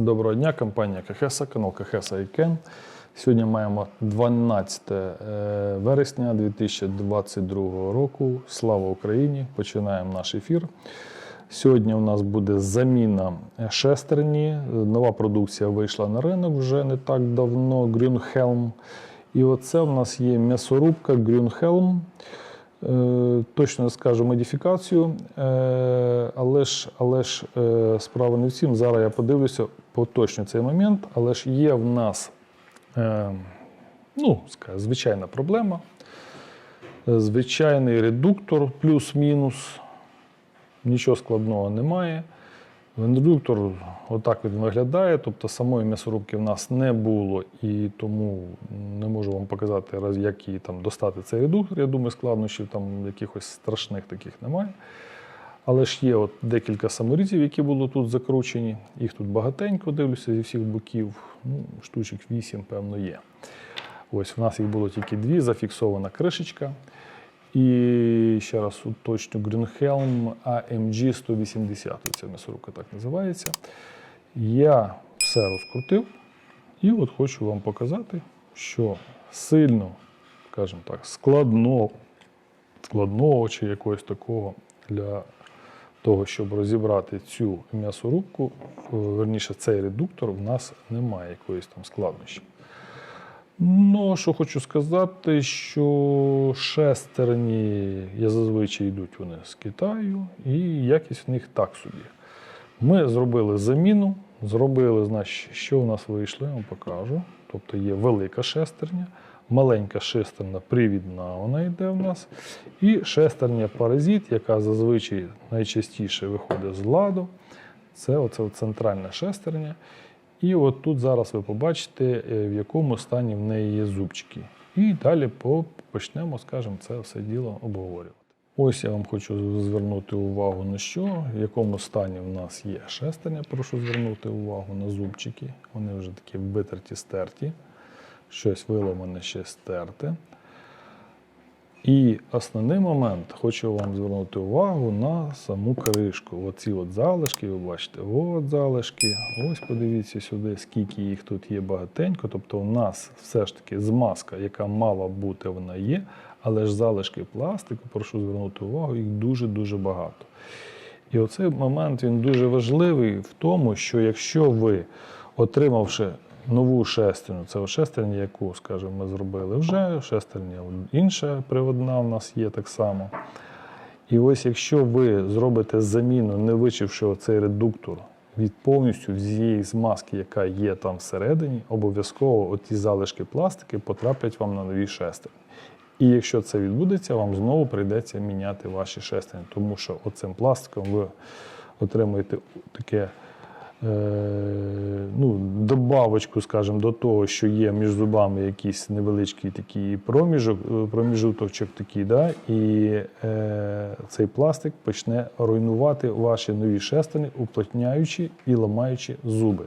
Доброго дня, компанія Кахеса, канал Кахеса Ікен. Сьогодні маємо 12 е, вересня 2022 року. Слава Україні! Починаємо наш ефір. Сьогодні у нас буде заміна шестерні. Нова продукція вийшла на ринок вже не так давно. Grünhelm. І оце у нас є м'ясорубка Grünhelm. Е, Точно скажу модифікацію, е, але ж, але ж е, справа не в цім. Зараз я подивлюся поточно цей момент, але ж є в нас ну, звичайна проблема. Звичайний редуктор плюс-мінус. Нічого складного немає. Редуктор отак він виглядає, тобто самої м'ясорубки в нас не було, і тому не можу вам показати, як її там достати цей редуктор. Я думаю, складнощів там якихось страшних таких немає. Але ж є от декілька саморізів, які були тут закручені. Їх тут багатенько, дивлюся зі всіх боків. Ну, штучок 8, певно, є. Ось в нас їх було тільки дві, зафіксована кришечка. І ще раз уточню Grünhelm AMG 180. Ця м'ясорубка так називається. Я все розкрутив і от хочу вам показати, що сильно, скажімо так, складного, складного чи якогось такого для того, щоб розібрати цю м'ясорубку, е, верніше цей редуктор, в нас немає якоїсь там складнощі. Ну, що хочу сказати, що шестерні я зазвичай йдуть вони з Китаю, і якість в них так собі. Ми зробили заміну, зробили, значить, що в нас вийшло, я вам покажу. Тобто є велика шестерня, маленька шестерня привідна, вона йде в нас. І шестерня паразит, яка зазвичай найчастіше виходить з ладу. Це оце центральна шестерня. І от тут зараз ви побачите, е, в якому стані в неї є зубчики. І далі почнемо, скажімо, це все діло обговорювати. Ось я вам хочу звернути увагу на що, в якому стані в нас є шестерня. Прошу звернути увагу на зубчики. Вони вже такі витерті, стерті. Щось виламане ще стерте. І основний момент хочу вам звернути увагу на саму кришку. Оці от залишки, ви бачите, от залишки. Ось подивіться сюди, скільки їх тут є багатенько. Тобто, у нас все ж таки змазка, яка мала бути, вона є, але ж залишки пластику, прошу звернути увагу, їх дуже-дуже багато. І оцей момент він дуже важливий в тому, що якщо ви, отримавши нову шестерню, це шестерня, яку, скажімо, ми зробили вже, шестерня інша приводна в нас є так само. І ось якщо ви зробите заміну, не вичивши оцей редуктор від повністю всієї змазки, яка є там всередині, обов'язково оті залишки пластики потраплять вам на нові шестерні. І якщо це відбудеться, вам знову прийдеться міняти ваші шестерні, тому що оцим пластиком ви отримуєте таке ну, добавочку, скажімо, до того, що є між зубами якийсь невеличкий такий проміжок, е, проміжуточок такий, да, і е, цей пластик почне руйнувати ваші нові шестерні, уплотняючи і ламаючи зуби.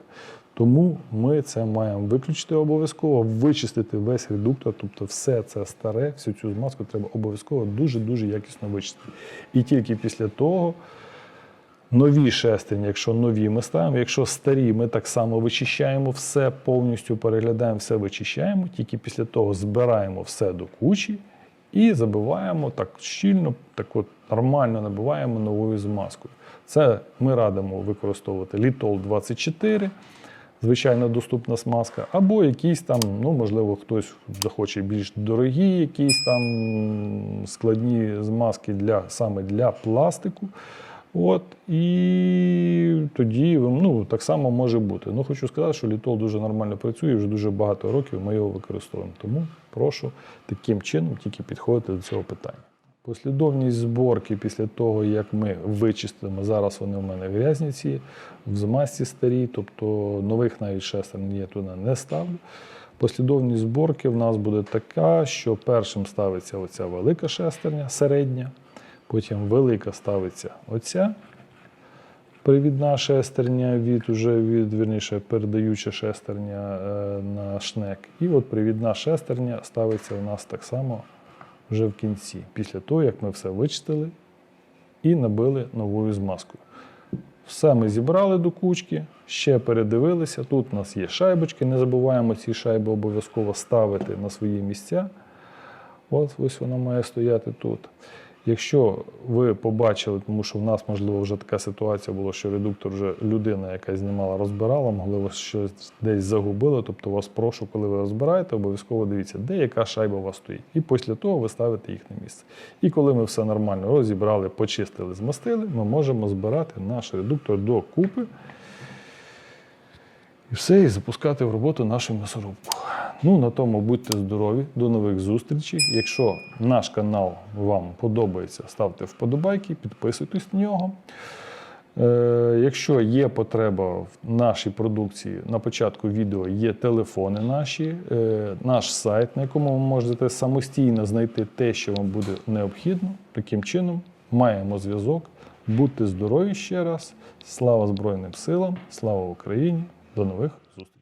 Тому ми це маємо виключити обов'язково, вичистити весь редуктор, тобто все це старе, всю цю змазку треба обов'язково дуже-дуже якісно вичистити. І тільки після того нові шестерні, якщо нові ми ставимо, якщо старі, ми так само вичищаємо все, повністю переглядаємо все, вичищаємо, тільки після того збираємо все до кучі і забиваємо так щільно, так от нормально набиваємо новою змазкою. Це ми радимо використовувати Літол 24. Звичайно, доступна смазка, або якісь там, ну можливо, хтось захоче більш дорогі, якісь там складні змазки для саме для пластику. От, і тоді ну, так само може бути. Ну, хочу сказати, що літол дуже нормально працює, вже дуже багато років ми його використовуємо. Тому прошу таким чином тільки підходити до цього питання. Послідовність зборки після того, як ми вичистимо, зараз вони у мене грязні ці, в змазці старі, тобто нових навіть шестерн я туди не ставлю. Послідовність зборки в нас буде така, що першим ставиться оця велика шестерня, середня, потім велика ставиться оця привідна шестерня від уже від вірніше передаюча шестерня е, на шнек. І от привідна шестерня ставиться у нас так само вже в кінці, після того, як ми все вичистили і набили новою змазкою. Все ми зібрали до кучки, ще передивилися. Тут у нас є шайбочки, не забуваємо ці шайби обов'язково ставити на свої місця. От ось вона має стояти тут. Якщо ви побачили, тому що в нас, можливо, вже така ситуація була, що редуктор вже людина, яка знімала, розбирала, можливо, щось десь загубили. Тобто вас прошу, коли ви розбираєте, обов'язково дивіться, де яка шайба у вас стоїть. І після того ви ставите їх на місце. І коли ми все нормально розібрали, почистили, змастили, ми можемо збирати наш редуктор до купи. І все, і запускати в роботу нашу м'ясорубку. Ну, на тому будьте здорові, до нових зустрічей. Якщо наш канал вам подобається, ставте вподобайки, підписуйтесь на нього. Е, якщо є потреба в нашій продукції, на початку відео є телефони наші, е, наш сайт, на якому ви можете самостійно знайти те, що вам буде необхідно. Таким чином, маємо зв'язок. Будьте здорові ще раз. Слава Збройним силам, слава Україні! До нових зустрічей!